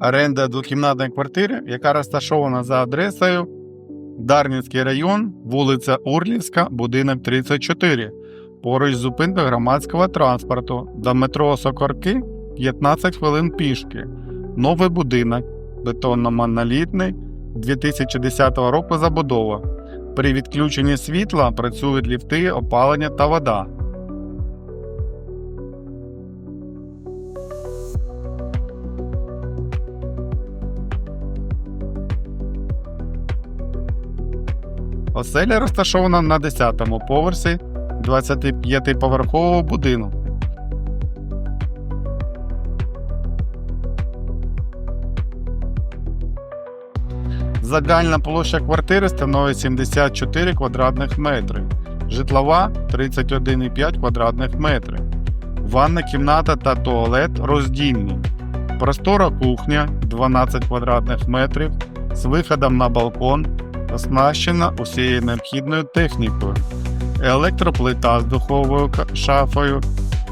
оренда двокімнатної квартири, яка розташована за адресою Дарницький район, вулиця Урлівська, будинок 34, поруч з зупинкою громадського транспорту до метро Сокорки 15 хвилин пішки. Новий будинок, бетонно-монолітний, 2010 року забудова. При відключенні світла працюють ліфти, опалення та вода. Оселя розташована на 10-му поверсі 25-поверхового будинку. Загальна площа квартири становить 74 квадратних метри, житлова 31,5 квадратних метрів. Ванна кімната та туалет роздільні. Простора кухня 12 квадратних метрів з виходом на балкон, оснащена усією необхідною технікою. Електроплита з духовою шафою,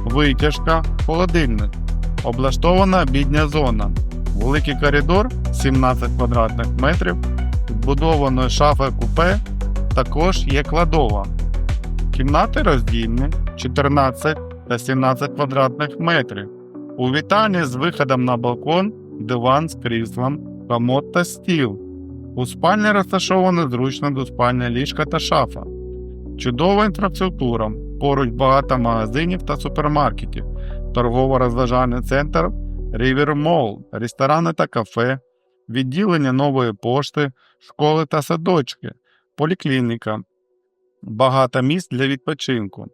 витяжка, холодильник. Облаштована обідня зона. Великий коридор 17 квадратних метрів, збудованою шафою купе також є кладова. Кімнати роздільні 14 та 17 квадратних метрів. У вітальні з виходом на балкон, диван з кріслом, комод та стіл. У спальні розташовано зручно двоспальне ліжка та шафа. Чудова інфраструктура. Поруч багато магазинів та супермаркетів, торгово-розважальний центр River Mall, ресторани та кафе, відділення нової пошти, школи та садочки, поліклініка, багато місць для відпочинку.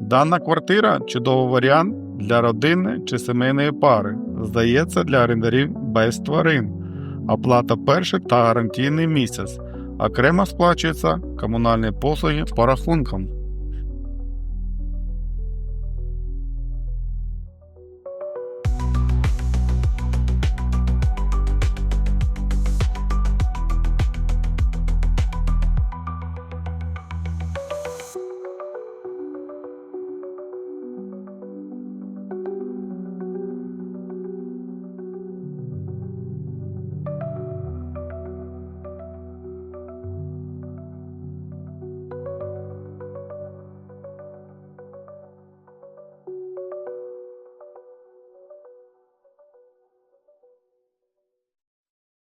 Дана квартира чудовий варіант для родини чи сімейної пари. Здається для орендарів без тварин. Оплата перший та гарантійний місяць. Окремо сплачуються комунальні послуги по рахункам.